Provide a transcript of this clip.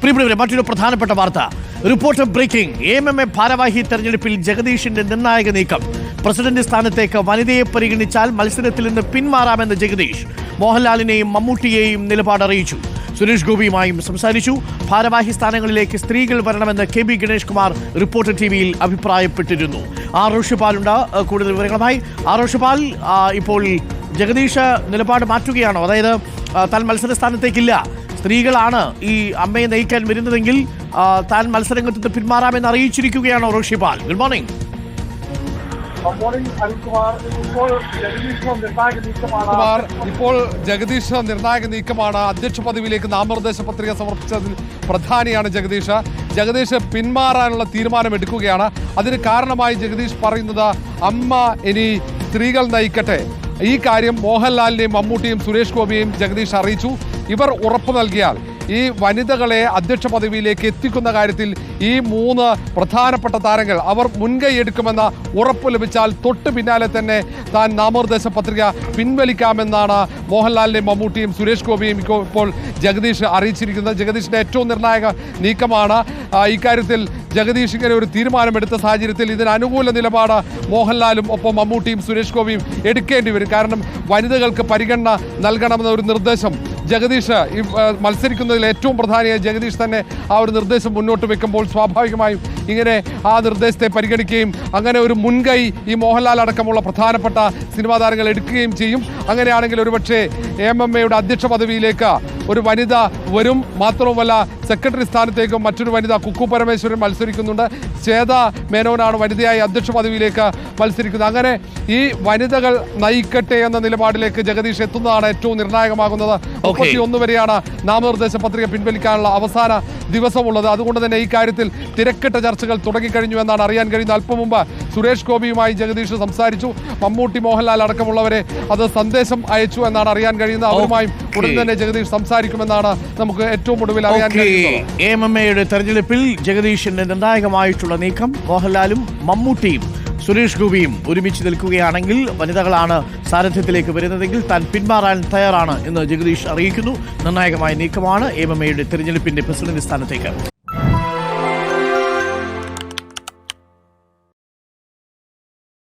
പ്രിയപ്പെട്ടവരെ മറ്റൊരു പ്രധാനപ്പെട്ട വാർത്ത. Report breaking. M M A ഭാരവാഹി തെരഞ്ഞെടുപ്പിൽ ജഗദീഷിന്റെ നിർണായക നീക്കം. പ്രസിഡന്റ് സ്ഥാനത്തേക്ക് വനിതയെ പരിഗണിച്ചാൽ മത്സരത്തിൽ നിന്ന് പിന്മാറാമെന്ന് ജഗദീഷ്. മോഹൻലാലിനെയും മമ്മൂട്ടിയെയും നിലപാട് അറിയിച്ചു. സുരേഷ് ഗോപിയുമായും സംസാരിച്ചു. ഭാരവാഹി സ്ഥാനങ്ങളിലേക്ക് സ്ത്രീകൾ വരണമെന്ന് K B Ganesh Kumar reporter T വിയിൽ അഭിപ്രായപ്പെട്ടിരുന്നു. ആർ ഉണ്ട് കൂടുതൽ വിവരങ്ങളുമായി ആർ ഇപ്പോൾ ജഗദീഷ് നിലപാട് മാറ്റുകയാണോ? അതായത് താൻ മത്സര സ്ഥാനത്തേക്കില്ല. സ്ത്രീകളാണ് ഈ അമ്മയെ നയിക്കാൻ വരുന്നതെങ്കിൽ താൻ മത്സരങ്ങളിൽ നിന്ന് പിന്മാറാമെന്ന് അറിയിച്ചിരിക്കുകയാണ് Rishipal good morning morning Anilkumar ഇപ്പോൾ ജഗദീഷ് നിർണായക നീക്കമാണ്. കുമാർ ഇപ്പോൾ ജഗദീഷ് നിർണായക നീക്കമാണ്. അധ്യക്ഷ പദവിയിലേക്ക് നാമനിർദ്ദേശ പത്രിക സമർപ്പിച്ചതിൽ പ്രധാനിയാണ് ജഗദീഷ് ജഗദീഷ് പിന്മാറാനുള്ള തീരുമാനമെടുക്കുകയാണ്. അതിന് കാരണമായി ജഗദീഷ് പറയുന്നത് അമ്മ ഇനി സ്ത്രീകൾ നയിക്കട്ടെ. ഈ കാര്യം മോഹൻലാലിനെയും മമ്മൂട്ടിയും സുരേഷ് ഗോപിയെയും ജഗദീഷ് അറിയിച്ചു. ഇവർ ഉറപ്പ് നൽകിയാൽ ഈ വനിതകളെ അധ്യക്ഷ പദവിയിലേക്ക് എത്തിക്കുന്ന കാര്യത്തിൽ ഈ മൂന്ന് പ്രധാനപ്പെട്ട താരങ്ങൾ അവർ മുൻകൈ എടുക്കുമെന്ന ഉറപ്പ് ലഭിച്ചാൽ തൊട്ട് പിന്നാലെ തന്നെ താൻ നാമനിർദ്ദേശ പത്രിക പിൻവലിക്കാമെന്നാണ് മോഹൻലാലിനെയും മമ്മൂട്ടിയും സുരേഷ് ഗോപിയും ഇപ്പോൾ- ജഗദീഷ് അറിയിച്ചിരിക്കുന്നത്. ജഗദീഷിന്റെ ഏറ്റവും നിർണായക നീക്കമാണ്. ഇക്കാര്യത്തിൽ ജഗദീഷ് ഇങ്ങനെ ഒരു തീരുമാനമെടുത്ത സാഹചര്യത്തിൽ ഇതിന് അനുകൂല നിലപാട് മോഹൻലാലും ഒപ്പം മമ്മൂട്ടിയും സുരേഷ് ഗോപിയും എടുക്കേണ്ടി വരും. കാരണം വനിതകൾക്ക് പരിഗണന നൽകണമെന്ന ഒരു നിർദ്ദേശം ജഗദീഷ് ഈ, മത്സരിക്കുന്നതിൽ ഏറ്റവും പ്രധാനിയായ ജഗദീഷ് തന്നെ ആ ഒരു നിർദ്ദേശം മുന്നോട്ട് വെക്കുമ്പോൾ സ്വാഭാവികമായും ഇങ്ങനെ ആ നിർദ്ദേശത്തെ പരിഗണിക്കുകയും അങ്ങനെ ഒരു മുൻകൈ ഈ മോഹൻലാൽ അടക്കമുള്ള പ്രധാനപ്പെട്ട സിനിമാ താരങ്ങൾ എടുക്കുകയും ചെയ്യും. അങ്ങനെയാണെങ്കിൽ ഒരുപക്ഷെ എം എം എയുടെ അധ്യക്ഷ പദവിയിലേക്ക് ഒരു വനിത വരും മാത്രവുമല്ല സെക്രട്ടറി സ്ഥാനത്തേക്ക് മറ്റൊരു വനിത കുക്കു പരമേശ്വരൻ മത്സരിക്കുന്നുണ്ട്. ശ്വേത മേനോനാണ് വനിതയായി അധ്യക്ഷ പദവിയിലേക്ക് മത്സരിക്കുന്നത്. അങ്ങനെ ഈ വനിതകൾ നയിക്കട്ടെ എന്ന നിലപാടിലേക്ക് ജഗദീഷ് എത്തുന്നതാണ് ഏറ്റവും നിർണായകമാകുന്നത്. മുപ്പത്തിയൊന്ന് വരെയാണ് നാമനിർദ്ദേശ പത്രിക പിൻവലിക്കാനുള്ള അവസാന ദിവസമുള്ളത്. അതുകൊണ്ട് തന്നെ ഈ കാര്യത്തിൽ തിരക്കിട്ട ചർച്ചകൾ തുടങ്ങിക്കഴിഞ്ഞു എന്നാണ് അറിയാൻ കഴിയുന്നത്. അല്പം മുമ്പ് സുരേഷ് ഗോപിയുമായി ജഗദീഷ് സംസാരിച്ചു. മമ്മൂട്ടി മോഹൻലാൽ അടക്കമുള്ളവരെ അത് സന്ദേശം അയച്ചു എന്നാണ് അറിയാൻ കഴിയുന്നത്. അവരുമായും ഉടൻ തന്നെ ജഗദീഷ് സംസാരിക്കുമെന്നാണ് നമുക്ക് ഏറ്റവും ഒടുവിൽ അറിയാൻ എം എം എയുടെ തെരഞ്ഞെടുപ്പിൽ ജഗദീഷിന്റെ നിർണായകമായിട്ടുള്ള നീക്കം മോഹൻലാലും മമ്മൂട്ടിയും സുരേഷ് ഗോപിയും ഒരുമിച്ച് നിൽക്കുകയാണെങ്കിൽ വനിതകളാണ് സാരഥ്യത്തിലേക്ക് വരുന്നതെങ്കിൽ താൻ പിന്മാറാൻ തയ്യാറാണ് എന്ന് ജഗദീഷ് അറിയിക്കുന്നു. നിർണായകമായ നീക്കമാണ് എം എം എയുടെ തെരഞ്ഞെടുപ്പിന്റെ പ്രസിഡന്റ് സ്ഥാനത്തേക്ക്.